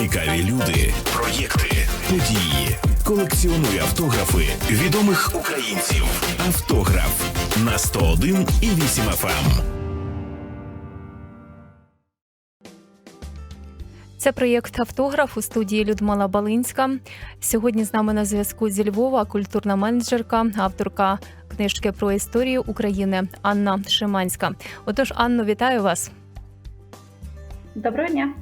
Цікаві люди, проєкти, події. Колекціонуй автографи відомих українців. Автограф на 101 і 8 FM. Це проєкт автограф у студії Людмила Балинська. Сьогодні з нами на зв'язку зі Львова культурна менеджерка, авторка книжки про історію України Анна Шиманська. Отож, Анно, вітаю вас. Доброго дня.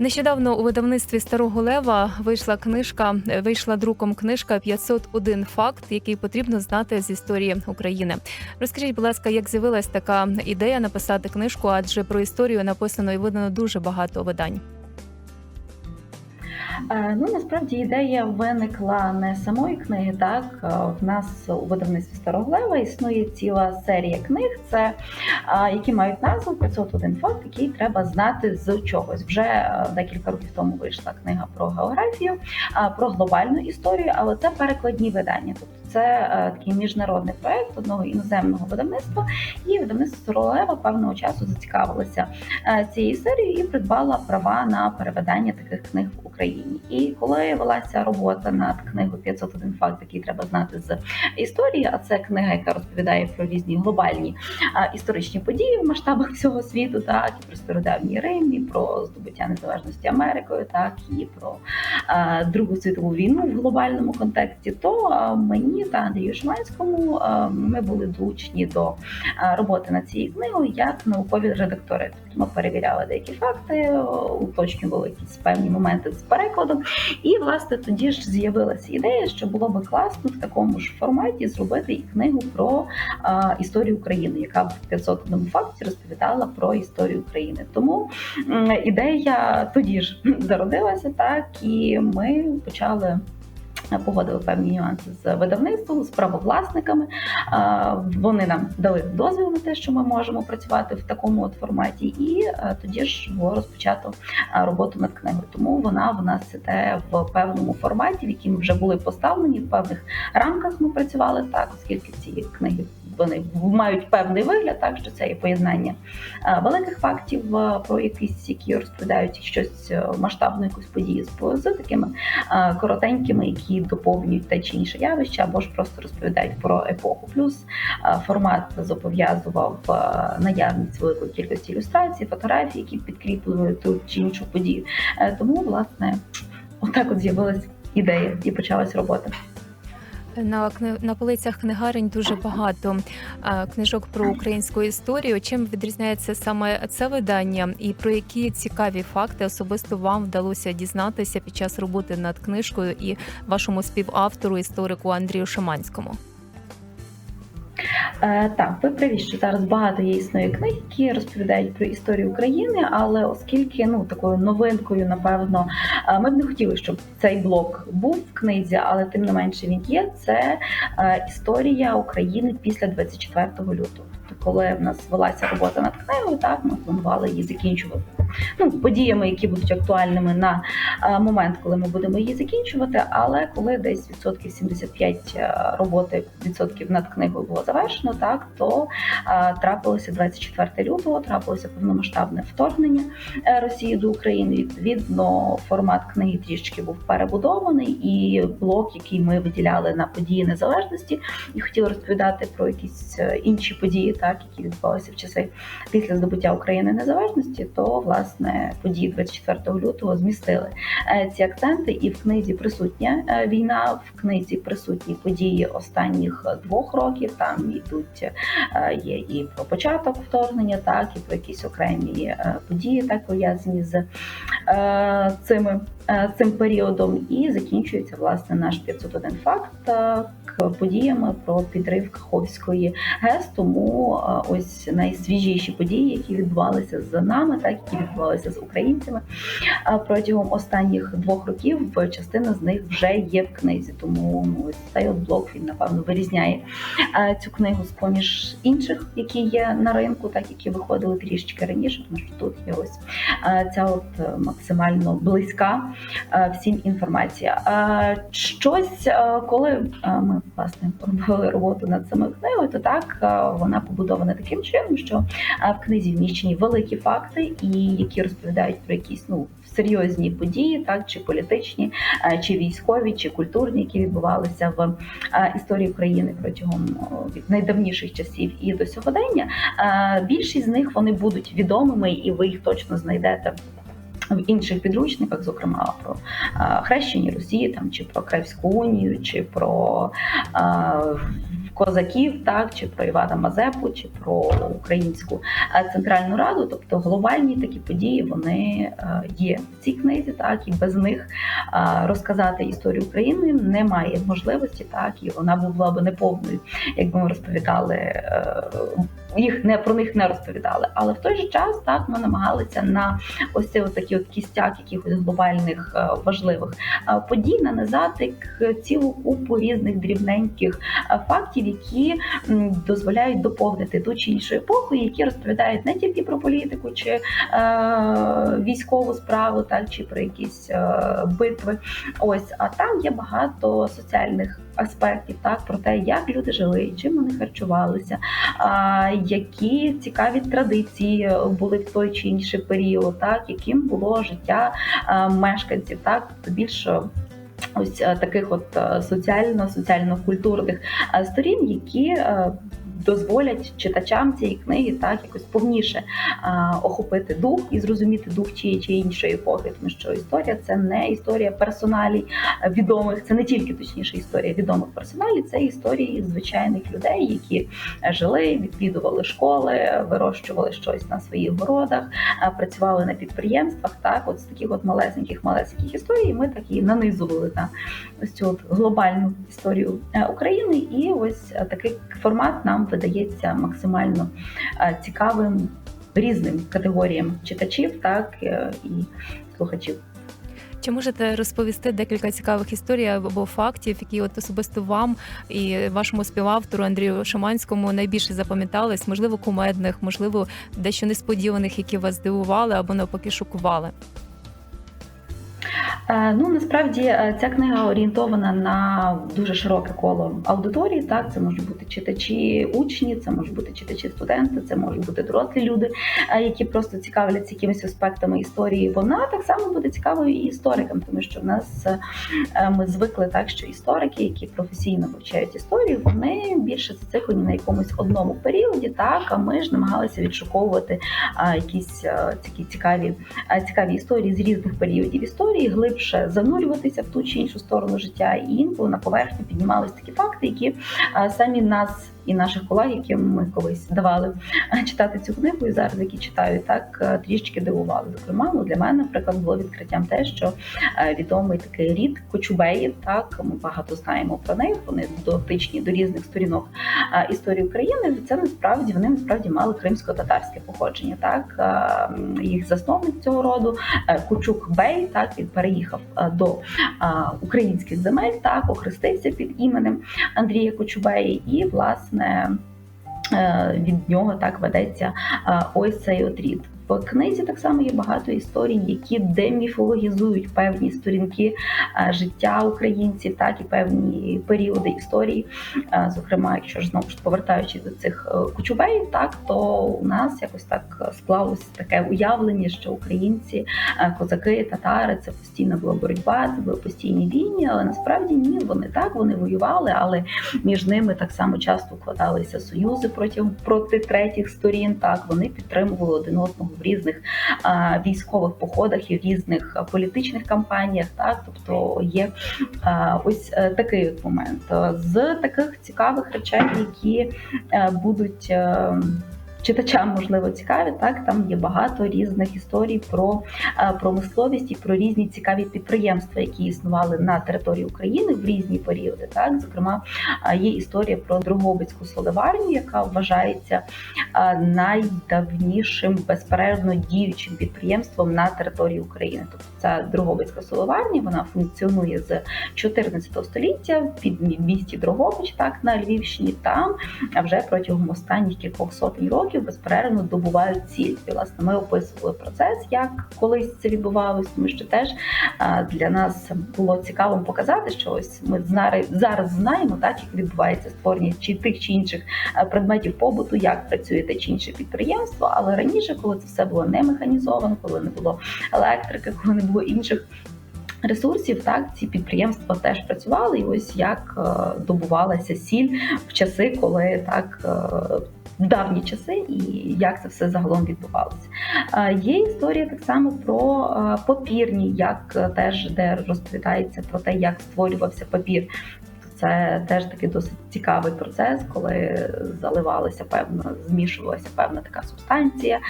Нещодавно у видавництві Старого Лева вийшла книжка, вийшла друком книжка «501 факт, який потрібно знати з історії України. Розкажіть, будь ласка, як з'явилась така ідея написати книжку? Адже про історію написано і видано дуже багато видань. Е, Ну насправді ідея виникла не самої книги. Так Е, в нас у видавництві Старого Лева існує ціла серія книг, це е, які мають назву 501 факт, який треба знати з чогось. Вже декілька років тому вийшла книга про географію, про глобальну історію, але це перекладні видання. Тобто це такий міжнародний проект одного іноземного видавництва, і видавництво Старого певного часу зацікавилося цією серією і придбала права на переведення таких книг в Україні. І коли велася робота над книгою 501 факт, який треба знати з історії, а це книга, яка розповідає про різні глобальні історичні події в масштабах всього світу, так і про стародавній Рим, про здобуття незалежності Америкою, так і про Другу світову війну в глобальному контексті, то мені та Андрію Шиманському а, ми були долучені до роботи над цією книгою як наукові редактори. Тобто ми перевіряли деякі факти, уточнювали якісь певні моменти з перекладом. І власне тоді ж з'явилася ідея, що було би класно в такому ж форматі зробити і книгу про а, історію України, яка в 501 факті розповідала про історію України. Тому ідея тоді ж зародилася, так і ми почали. Погодили певні нюанси з видавництвом, з правовласниками. Вони нам дали дозвіл на те, що ми можемо працювати в такому от форматі, і тоді ж було розпочато роботу над книгою. Тому вона в нас іде в певному форматі, в яким вже були поставлені в певних рамках. Ми працювали так, оскільки ці книги вони мають певний вигляд, так що це є поєднання великих фактів про якісь, які розповідають щось масштабну якусь подію з такими коротенькими, які доповнюють те чи інше явище, або ж просто розповідають про епоху. Плюс формат зобов'язував наявність великої кількості ілюстрацій, фотографій, які підкріплюють ту чи іншу подію. Е, Тому, власне, отак от з'явилась ідея і почалась робота. На на полицях книгарень дуже багато книжок про українську історію. Чим відрізняється саме це видання, і про які цікаві факти особисто вам вдалося дізнатися під час роботи над книжкою і вашому співавтору, історику Андрію Шаманському? Е, так, ви праві, що зараз багато є існує книг, які розповідають про історію України, але оскільки ну такою новинкою, напевно, е, ми б не хотіли, щоб цей блок був в книзі, але тим не менше він є. Це е, історія України після 24 лютого. Тобто, коли в нас велася робота над книгою, так ми планували її закінчувати. Ну, подіями, які будуть актуальними на момент, коли ми будемо її закінчувати. Але коли десь відсотків 75 е, роботи відсотків над книгою було завершено, так то е, трапилося 24 лютого, трапилося повномасштабне вторгнення е, Росії до України. Відповідно, формат книги трішки був перебудований, і блок, який ми виділяли на події незалежності, і хотіли розповідати про якісь е, інші події, так які відбувалися в часи після здобуття України незалежності, то власне події 24 лютого змістили ці акценти, і в книзі присутня війна, в книзі присутні події останніх двох років. Там йдуть е, є і про початок вторгнення, так і про якісь окремі е, події, так пов'язані з е, цими. Цим періодом і закінчується власне наш 501 факт подіями про підрив Каховської ГЕС. Тому е, ось найсвіжіші події, які відбувалися з нами, так які відбувалися з українцями е, протягом останніх двох років. Частина з них вже є в книзі. Тому ну, ось цей от блок він напевно вирізняє е, цю книгу з поміж інших, які є на ринку, так які виходили трішечки раніше, тому що тут є ось ця от максимально близька всім інформація. Щось, коли ми власне поновили роботу над самою книгою, то так е, вона побудована таким чином, що е, в книзі вміщені великі факти, і які розповідають про якісь ну серйозні події, так чи політичні, е, чи військові, чи культурні, які відбувалися в історії України протягом від найдавніших часів і до сьогодення. Більшість з них вони будуть відомими, і ви їх точно знайдете. В інших підручниках, зокрема про е, хрещення Росії, там чи про Кревську унію, чи про е, козаків, так чи про Івана Мазепу, чи про українську е, центральну раду. Тобто глобальні такі події вони е, є в цій книзі, так і без них е, розказати історію України немає можливості, так і вона була б неповною, якби ми розповідали. Е, Їх не про них не розповідали, але в той же час так ми намагалися на ось от такий от кістяк якихось глобальних е, важливих е, подій нанизати цілу купу різних дрібненьких е, фактів, які дозволяють доповнити ту чи іншу епоху, які розповідають не тільки про політику чи е, військову справу, так чи про якісь е, битви. Ось, а там є багато соціальних аспектів, так про те, як люди жили, чим вони харчувалися, а, які цікаві традиції були в той чи інший період, так яким було життя мешканців, так більше. Ось е, таких от е, соціально соціально-культурних е, сторін, які е, дозволять читачам цієї книги так якось повніше а, охопити дух і зрозуміти дух тієї чи іншої епохи, тому що історія це не історія персоналій е, відомих, це не тільки точніше історія відомих персоналій, це історії звичайних людей, які е, жили, відвідували школи, вирощували щось на своїх городах, е, працювали на підприємствах. Так, от з таких от малесеньких малесеньких історій ми так і нанизували на ось цю от глобальну історію е, України, і ось е, такий формат нам видається максимально е, цікавим різним категоріям читачів, так е, і слухачів. Чи можете розповісти декілька цікавих історій або фактів, які от особисто вам і вашому співавтору Андрію Шаманському найбільше запам'ятались? Можливо, кумедних, можливо, дещо несподіваних, які вас здивували або навпаки шокували? Е, Ну насправді е, ця книга орієнтована на дуже широке коло аудиторії. Так, це можуть бути читачі, учні, це можуть бути читачі, студенти, це можуть бути дорослі люди, е, які просто цікавляться якимись аспектами історії. Вона так само буде цікавою і історикам, тому що в нас ми звикли так, що історики, які професійно вивчають історію, вони більше зациклені на якомусь одному періоді. Так, а ми ж намагалися відшуковувати якісь такі цікаві, цікаві історії з різних періодів історії, глибше занурюватися в ту чи іншу сторону життя, і інколи на поверхню піднімались такі факти, які самі нас і наших колег, яким ми колись давали читати цю книгу, і зараз які читають, так а, трішки дивували. Зокрема, ну для мене, наприклад, було відкриттям те, що е, відомий такий рід кочубеїв. Так ми багато знаємо про них. Вони дотичні до різних сторінок е, історії України. Це насправді вони насправді мали кримсько-татарське походження. Так Е, їх засновник цього роду е, Кучук Бей. Так він переїхав е, до е, українських земель. Так охрестився під іменем Андрія Кочубеї, і власне. Е, Від нього так ведеться е, ось цей от рід. Книзі так само є багато історій, які деміфологізують певні сторінки е, життя українців, так і певні періоди історії. Е, Зокрема, якщо ж знову ж повертаючись до цих е, кучубеїв, так то у нас якось так склалось таке уявлення, що українці, козаки, татари це постійна була боротьба, це були постійні війни, але насправді ні, вони так вони воювали, але між ними так само часто укладалися союзи проти, проти третіх сторін. Так вони підтримували один одного в різних військових походах і в різних політичних кампаніях. Так, тобто є ось е, такий от момент Е, з таких цікавих речей, які е, будуть. Читачам можливо цікаві, так там є багато різних історій про е, промисловість і про різні цікаві підприємства, які існували на території України в різні періоди. Так, зокрема, е, є історія про Дрогобицьку соливарню, яка вважається е, найдавнішим безперервно діючим підприємством на території України. Тобто ця Дрогобицька соливарня вона функціонує з 14 століття під місті Дрогобич, так на Львівщині. Там вже протягом останніх кількох сотень років років безперервно добувають ціль. І власне ми описували процес, як колись це відбувалось, тому що теж для нас було цікаво показати, що ось ми зараз знаємо, так як відбувається створення чи тих чи інших е, предметів побуту, як працює те чи інше підприємство. Але раніше, коли це все було не механізовано, коли не було електрики, коли не було інших. Ресурсів так ці підприємства теж працювали, і ось як е, добувалася сіль в часи, коли так е, в давні часи, і як це все загалом відбувалося. Є історія так само про папірні, як е, теж де розповідається про те, як створювався папір. Це теж такий досить цікавий процес, коли заливалася певна, змішувалася певна така субстанція,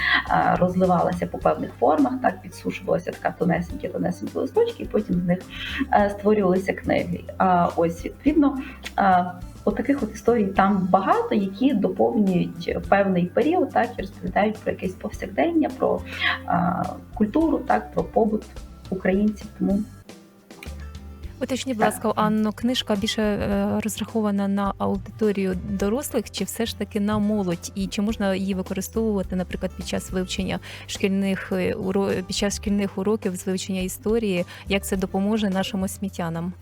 розливалася по певних формах, так підсушувалася така тонесенькі, тонесенькі листочки, і потім з них е, створювалися книги. Ось відповідно. Е, От історій там багато, які доповнюють певний період, так і розповідають про якесь повсякдення, про а, культуру, так про побут українців. Тому Уточніть, будь ласка, Анно, книжка більше е, розрахована на аудиторію дорослих, чи все ж таки на молодь? І чи можна її використовувати, наприклад, під час вивчення шкільних е, уро- під час шкільних уроків з вивчення історії? Як це допоможе нашим освітянам?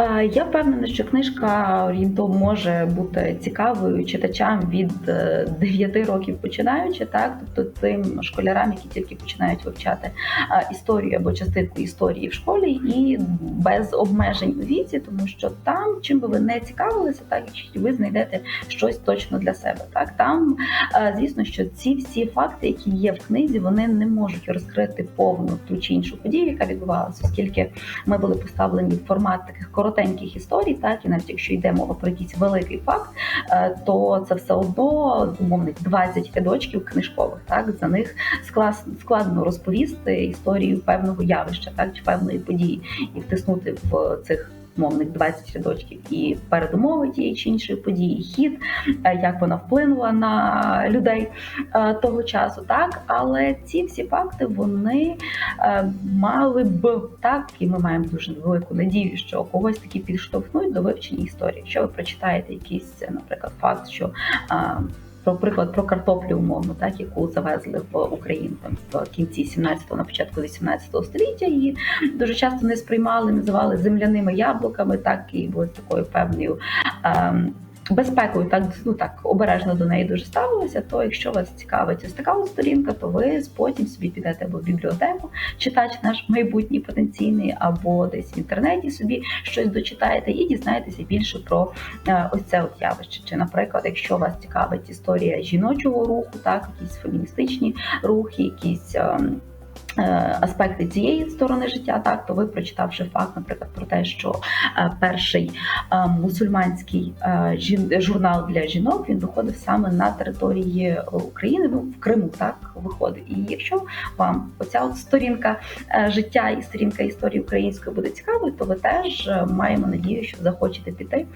Е, Я впевнена, що книжка орієнтовно може бути цікавою читачам від 9 років починаючи, так тобто тим школярам, які тільки починають вивчати е, історію або частинку історії в школі, і без обмежень у віці, тому що там, чим би ви не цікавилися, так ви знайдете щось точно для себе. Так там, е, звісно, що ці всі факти, які є в книзі, вони не можуть розкрити повну ту чи іншу подію, яка відбувалася, оскільки ми були поставлені в формат таких коротеньких історій, так і навіть якщо йде мова про якийсь великий факт, е, то це все одно умовних 20 рядочків книжкових. Так за них складно розповісти історію певного явища, так чи певної події, і втиснути в цих. Мовних 20 рядочків. І передумови тієї чи іншої події, хід, е, як вона вплинула на людей е, того часу, так? Але ці всі факти вони е, мали б так, і ми маємо дуже велику надію, що когось таки підштовхнуть до вивчення історії. Якщо ви прочитаєте якийсь, наприклад, факт, що про приклад про картоплю умовно, так яку завезли в Україну там в кінці 17-го, на початку 18 століття, її дуже часто не сприймали, називали земляними яблуками, так і були такою певною. ем, Безпекою так ну так обережно до неї дуже ставилися. То якщо вас цікавить ось така сторінка, то ви потім собі підете або в бібліотеку, читач наш майбутній потенційний, або десь в інтернеті собі щось дочитаєте і дізнаєтеся більше про е, ось це от явище. Чи, наприклад, якщо вас цікавить історія жіночого руху, так якісь феміністичні рухи, якісь. Е, Аспекти цієї сторони життя, так то ви прочитавши факт, наприклад, про те, що е, перший е, мусульманський журнал для жінок він виходив саме на території України, ну в Криму, так виходить. І якщо вам оця от сторінка життя і сторінка історії української буде цікавою, то ви теж маємо надію, що захочете піти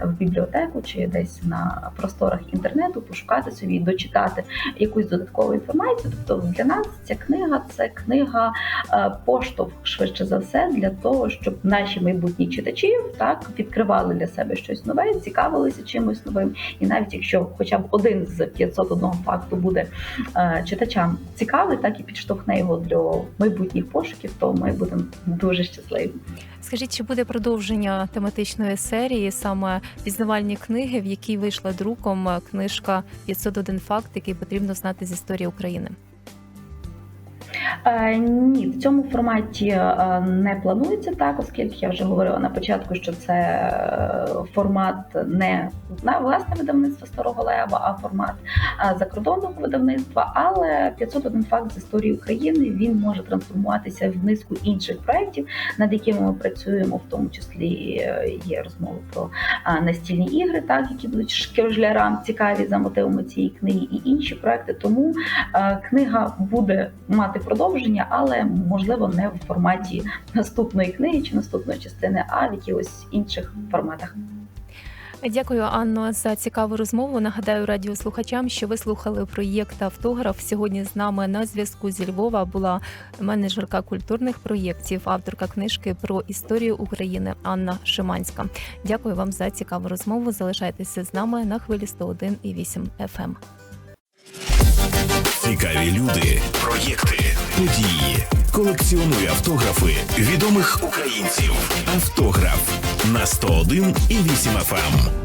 в бібліотеку чи десь на просторах інтернету, пошукати собі, дочитати якусь додаткову інформацію. Тобто для нас ця книга це книга е, поштовх швидше за все для того, щоб наші майбутні читачі так відкривали для себе щось нове, цікавилися чимось новим. І навіть якщо хоча б один з 501 факту буде е, читачам цікавий, так і підштовхне його для майбутніх пошуків, то ми будемо дуже щасливі. Скажіть, чи буде продовження тематичної серії, саме пізнавальні книги, в якій вийшла друком е, книжка «501 факт, який потрібно знати з історії України? Е, ні, в цьому форматі е, не планується так, оскільки я вже говорила на початку, що це е, формат не власне видавництва старого лева, а формат закордонного видавництва. Але 501 факт з історії України він може трансформуватися в низку інших проєктів, над якими ми працюємо, в тому числі є розмови про настільні ігри, так які будуть шкіржлярам цікаві за мотивами цієї книги, і інші проекти. Тому книга буде мати продовження, але можливо не в форматі наступної книги чи наступної частини, а в якихось інших форматах. Дякую, Анно, за цікаву розмову. Нагадаю радіослухачам, що ви слухали проєкт Автограф. Сьогодні з нами на зв'язку зі Львова була менеджерка культурних проєктів, авторка книжки про історію України Анна Шиманська. Дякую вам за цікаву розмову. Залишайтеся з нами на хвилі 101,8 FM. Цікаві люди, проєкти, події. Колекціонуй автографи відомих українців. Автограф на 101 і 8 FM.